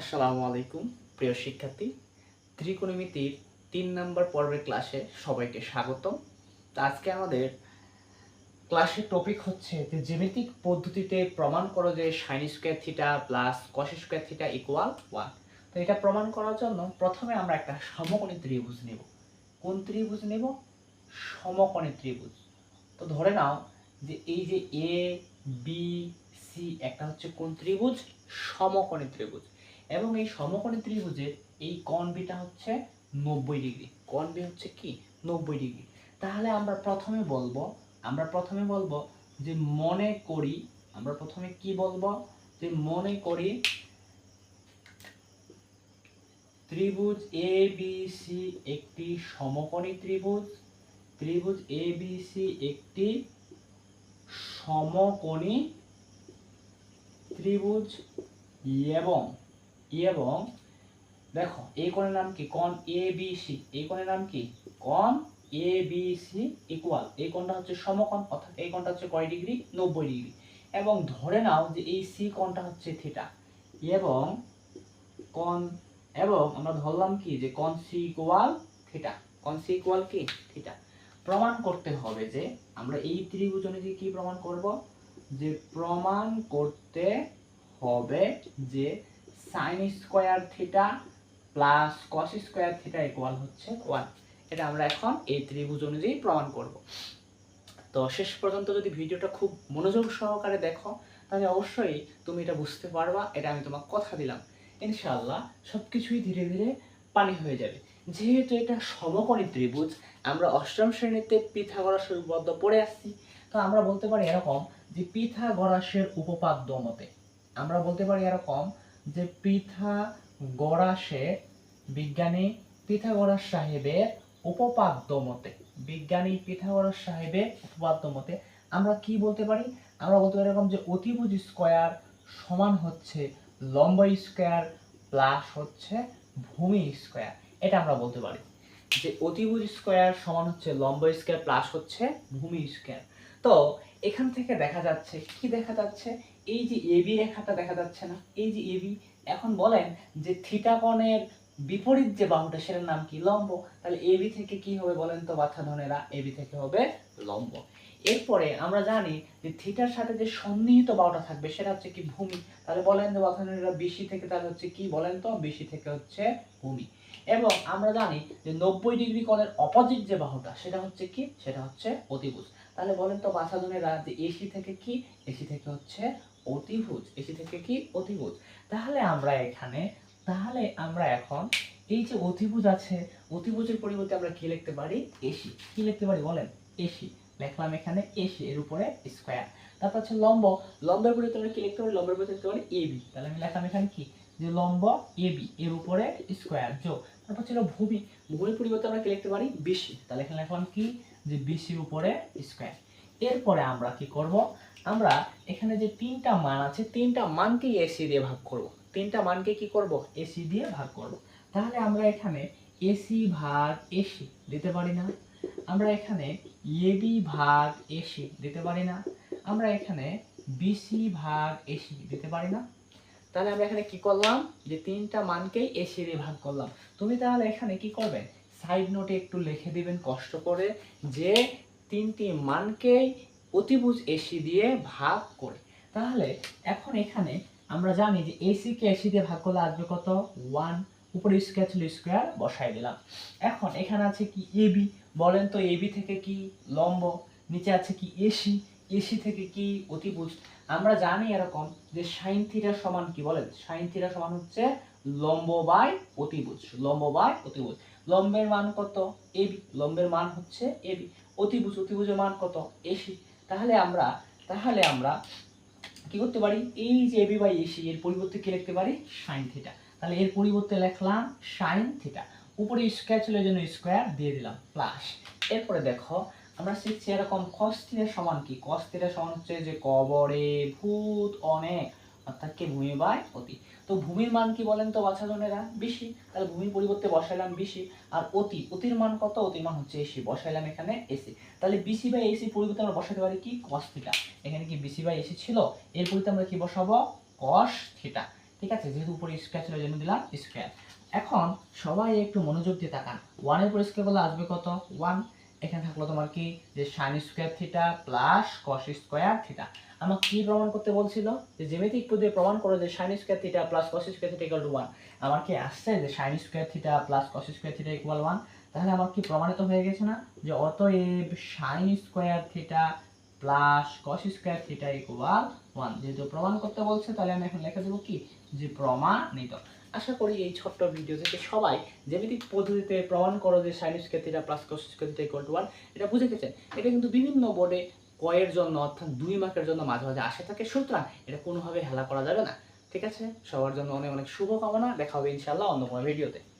আসসালামু আলাইকুম, প্রিয় শিক্ষার্থী। ত্রিকোণমিতির তিন নম্বর পর্বের ক্লাসে সবাইকে স্বাগতম। তো আজকে আমাদের ক্লাসের টপিক হচ্ছে যে জ্যামিতিক পদ্ধতিতে প্রমাণ করো যে sine square theta plus cos square theta equal one তো এটা প্রমাণ করার জন্য প্রথমে আমরা একটা সমকোণী ত্রিভুজ নেব। কোন ত্রিভুজ নেব? সমকোণী ত্রিভুজ। তো ধরে নাও যে এই যে এ বি সি একটা হচ্ছে কোন ত্রিভুজ? সমকোণী ত্রিভুজ। এবং এই সমকোণী ত্রিভুজের এই কোণ বিটা হচ্ছে নব্বই ডিগ্রি। কোণ বি হচ্ছে কি? নব্বই ডিগ্রি। তাহলে আমরা প্রথমে বলব, আমরা প্রথমে বলব যে মনে করি, আমরা প্রথমে কি বলব? যে মনে করি ত্রিভুজ এ বি সি একটি সমকোণী ত্রিভুজ ত্রিভুজ এ বি সি একটি সমকোণী ত্রিভুজ এবং এবং দেখো এই কোণের নাম কি? কোণ এ বি সি এই কোণের নাম কি? কোণ এ বি সি ইকুয়াল এই কোণটা হচ্ছে সমকোণ, অর্থাৎ এই কোণটা হচ্ছে কয় ডিগ্রি? নব্বই ডিগ্রি। এবং ধরে নাও যে এই সি কোণটা হচ্ছে থিটা এবং কোণ, এবং আমরা ধরলাম কি? যে কোণ সি ইকুয়াল থিটা কোণ সি ইকুয়াল কি? থিটা প্রমাণ করতে হবে যে আমরা এই ত্রিভুজ অনুযায়ী কি প্রমাণ করব? যে প্রমাণ করতে হবে যে sine square theta plus cos square theta equal হচ্ছে ওয়ান এটা আমরা এখন এই ত্রিভুজ অনুযায়ী প্রমাণ করব। তো শেষ পর্যন্ত যদি ভিডিওটা খুব মনোযোগ সহকারে দেখো, তাহলে অবশ্যই তুমি এটা বুঝতে পারবা, এটা আমি তোমাকে কথা দিলাম। ইনশাআল্লাহ সব কিছুই ধীরে ধীরে পানি হয়ে যাবে। যেহেতু এটা সমকোণী ত্রিভুজ, আমরা অষ্টম শ্রেণীতে পিথাগোরাস উপপাদ্য পড়ে আসছি, তো আমরা বলতে পারি এরকম যে পিথাগোরাসের উপপাদ্য মতে। আমরা বলতে পারি এরকম যে পিথাগোরাসের বিজ্ঞানী পিথাগোরাস সাহেবের উপপাদ্য মতে, বিজ্ঞানী পিথাগোরাস সাহেবের উপপাদ্য মতে আমরা কি বলতে পারি? আমরা বলতে পারি এরকম যে অতিভুজ স্কোয়ার সমান হচ্ছে লম্ব স্কোয়ার প্লাস হচ্ছে ভূমি স্কোয়ার। এটা আমরা বলতে পারি। যে অতিভুজ স্কোয়ার সমান হচ্ছে লম্ব স্কোয়ার প্লাস হচ্ছে ভূমি স্কোয়ার। তো এখান থেকে দেখা যাচ্ছে, কি দেখা যাচ্ছে? এই যে এবি রেখাটা দেখা যাচ্ছে না, এই যে এবি এখন বলেন যে থিটা কোণের বিপরীত যে বাহুটা, সেটার নাম কি? লম্ব। তাহলে এবি থেকে কি হবে বলেন তো বাচ্চা ধনেরা? এবি থেকে হবে লম্ব। এরপরে আমরা জানি যে থিটার সাথে যে সন্নিহিত বাহুটা থাকবে, সেটা হচ্ছে কি ভূমি। তাহলে বলেন যে বাচ্চা ধনেরা বিশি থেকে তাহলে হচ্ছে কি বলেন তো? বিশি থেকে হচ্ছে ভূমি। এবং আমরা জানি যে নব্বই ডিগ্রি কোণের অপোজিট যে বাহুটা, সেটা হচ্ছে কি? সেটা হচ্ছে অতিভুজ। তাহলে বলেন তো বাচ্চা ধনেরা যে এসি থেকে কি? এসি থেকে হচ্ছে অতিভুজ। এসি থেকে কি? অতিভুজ। তাহলে আমরা এখানে, তাহলে আমরা এখন এই যে অতিভুজ আছে, অতিভুজের পরিবর্তে আমরা কি লিখতে পারি? এসি। কি লিখতে পারি বলেন? এসি। লিখলাম এখানে এসি এর উপরে স্কোয়ার তারপর হচ্ছে লম্ব। লম্বের পরিবর্তে আমরা কি লিখতে পারি? লম্বের পরিবর্তে লিখতে পারি এবি তাহলে আমি লিখলাম এখানে কি? যে লম্ব এবি এর উপরে স্কোয়ার যোগ। তারপর ছিল ভূমি। ভূমির পরিবর্তে আমরা কি লিখতে পারি? বিসি তাহলে এখানে লিখলাম কি? যে বিসির উপরে স্কোয়ার এরপরে আমরা কি করব? আমরা এখানে যে তিনটা মান আছে, তিনটা মানকেই এসি দিয়ে ভাগ করব। তিনটা মানকে কি করব? এসি দিয়ে ভাগ করব। তাহলে আমরা এখানে এসি ভাগ এসি দিতে পারি না। আমরা এখানে এবি ভাগ এসি দিতে পারি না। আমরা এখানে বিসি ভাগ এসি দিতে পারি না। তাহলে আমরা এখানে কি করলাম? যে তিনটা মানকেই এসি দিয়ে ভাগ করলাম। তুমি তাহলে এখানে কি করবে? সাইড নোটে একটু লিখে দিবেন, কষ্ট করে, যে তিনটি মানকেই অতিভুজ এসি দিয়ে ভাগ করে। তাহলে এখন এখানে আমরা জানি যে এসি কে এসি দিয়ে ভাগ করলে আসবে কত? ওয়ান উপরে স্কোয়ার ছিল স্কোয়ার বসাই দিলাম। এখন এখানে আছে কি এবি বলেন তো এবি থেকে কি লম্ব? নিচে আছে কি এসি এসি থেকে কি অতিভুজ? আমরা জানি এরকম যে সাইন থিটা সমান কি বলেন? সাইন থিটা সমান হচ্ছে লম্ব বাই অতিভুজ। লম্ব বাই অতিভুজ। লম্বের মান কত? এবি লম্বের মান হচ্ছে এবি অতিভুজ, অতিভুজের মান কত? এসি তাহলে আমরা তাহলে আমরা কি করতে পারি? এই যে এবি বাই এসি এর পরিবর্তে কি লিখতে পারি? Sine theta. তাহলে এর পরিবর্তে লিখলাম সাইন থিটা। উপরে স্কোয়ার চলে জন্য স্কোয়ার দিয়ে দিলাম, প্লাস। এরপরে দেখো, আমরা শিখছি এরকম কস থিটা সমান কি? কস থিটা সমান হচ্ছে যে কবরে ভূত অনেক। অর্থাৎ কি? ভূমি বাই অতি। তো ভূমির মান কি বলেন তো বাছা জনেরা বেশি। তাহলে ভূমির পরিবর্তে বসাইলাম বেশি। আর অতি, অতির মান কত? অতির মান হচ্ছে এসি। বসাইলাম এখানে এসি তাহলে বিসি বাই এসি পরিবর্তে আমরা বসাতে পারি কি? কস থিটা এখানে কি বিসি বাই এসি ছিল? এর পরিবর্তে আমরা কি বসাবো? কস থিটা ঠিক আছে? যেহেতু উপরে স্কোয়ার ছিল জন্য দিলাম স্কোয়ার এখন সবাই একটু মনোযোগ দিয়ে তাকান। ওয়ানের পর স্কোয়ার করলে আসবে কত? ওয়ান এখানে থাকল তোমার কি? যে sine square theta plus cos square theta আমার কি প্রমাণ করতে বলছিল? যে জ্যামিতিক পদ্ধতি প্রমাণ করো যে sine square theta plus cos square theta equal to one আমার কি আসছে যে sine square theta plus cos square theta equal one তাহলে আমার কি প্রমাণিত হয়ে গেছে না? যে অতএব sine square theta plus cos square theta equal one যেহেতু প্রমাণ করতে বলছে, তাহলে আমি এখন লিখে দেবো কি? যে প্রমাণিত। আশা করি এই ছোট্ট ভিডিও থেকে সবাই জ্যামিতিক পদ্ধতিতে প্রমাণ করো যে sine square theta plus cos square theta equal to one এটা বুঝে গেছেন? এটা কিন্তু বিভিন্ন বোর্ডে কয়ের জন্য অর্থাৎ দুই মার্কের জন্য মাঝে মাঝে আসে থাকে। সুতরাং এটা কোনোভাবে হেলা করা যাবে না। ঠিক আছে? সবার জন্য অনেক অনেক শুভকামনা। দেখা হবে ইনশাল্লাহ অন্য কোনো ভিডিওতে।